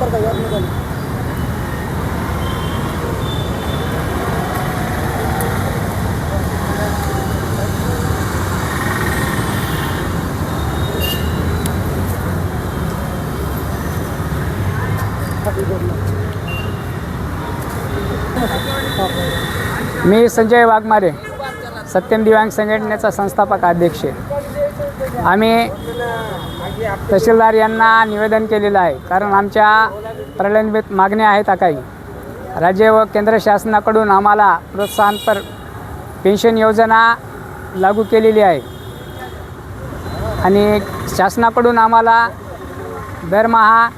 संपर्क या निघाले मी संजय वाघमारे सत्यम दिव्यांग संघटनेचा संस्थापक अध्यक्ष आहे. आम्ही तहसीलदार यांना निवेदन केलेलं आहे. कारण आमच्या प्रलंबित मागण्या आहेत काही. राज्य व केंद्र शासनाकडून आम्हाला प्रोत्साहनपर पेन्शन योजना लागू केलेली आहे. आणि शासनाकडून आम्हाला दरमहा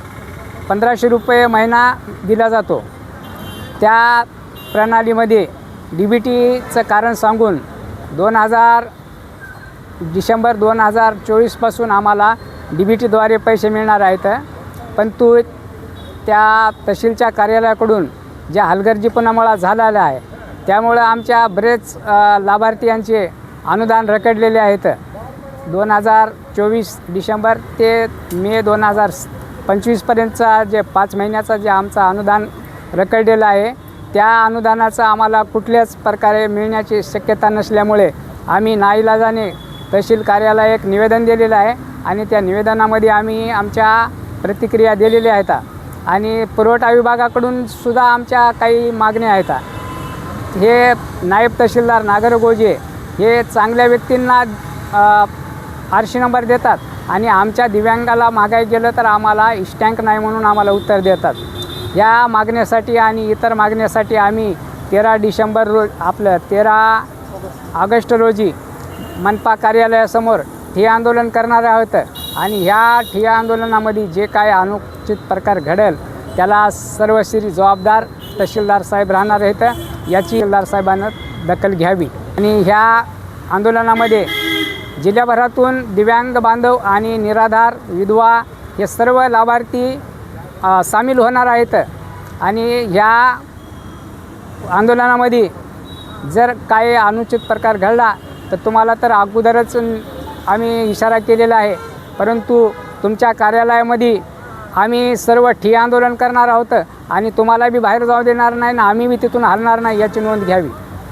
पंधराशे रुपये महिना दिला जातो. त्या प्रणालीमध्ये डी बी टीचं कारण सांगून दोन हजार डिसेंबर दोन हजार चोवीसपासून आम्हाला डी बी टीद्वारे पैसे मिळणार आहेत. पण तू त्या तहसीलच्या कार्यालयाकडून ज्या हलगर्जीपणामुळा झालेला आहे त्यामुळं आमच्या बरेच अ, लाभार्थीयांचे अनुदान रखडलेले आहेत. दोन हजार चोवीस डिसेंबर ते मे दोन हजार पंचवीसपर्यंतचा जे पाच महिन्याचा जे आमचा अनुदान रखडलेलं आहे त्या अनुदानाचं आम्हाला कुठल्याच प्रकारे मिळण्याची शक्यता नसल्यामुळे आम्ही नाईलाजाने तहसील कार्यालय एक निवेदन दिलेलं आहे आणि त्या निवेदनामध्ये आम्ही आमच्या प्रतिक्रिया दिलेल्या आहेत आणि पुरवठा विभागाकडून सुद्धा आमच्या काही मागण्या आहेत. हे नायब तहसीलदार नागर गोजे हे चांगल्या व्यक्तींना आरशी नंबर देतात आणि आमच्या दिव्यांगाला मागाय गेलं तर आम्हाला इस्टँक नाही म्हणून आम्हाला उत्तर देतात. या मागण्यासाठी आणि इतर मागण्यासाठी आम्ही तेरा डिसेंबर रोज आपलं तेरा ऑगस्ट रोजी मनपा कार्यालयासमोर ठिय्या आंदोलन करणार आहोत. आणि ह्या ठिय्या आंदोलनामध्ये जे काय अनुचित प्रकार घडेल त्याला सर्वश्री जबाबदार तहसीलदार साहेब राहणार आहेत. याची तहसीलदार साहेबांना दखल घ्यावी. आणि ह्या आंदोलनामध्ये जिल्ह्याभरातून दिव्यांग बांधव आणि निराधार विधवा हे सर्व लाभार्थी सामील होणार आहेत. आणि ह्या आंदोलनामध्ये जर काय अनुचित प्रकार घडला तर तुम्हाला तर अगोदरच आम्ही इशारा केलेला आहे. परंतु तुमच्या कार्यालयामध्ये आम्ही सर्व ठिय आंदोलन करणार आहोत आणि तुम्हाला बी बाहेर जाऊ देणार नाही ना आम्ही बी तिथून हलणार नाही याची नोंद घ्यावी.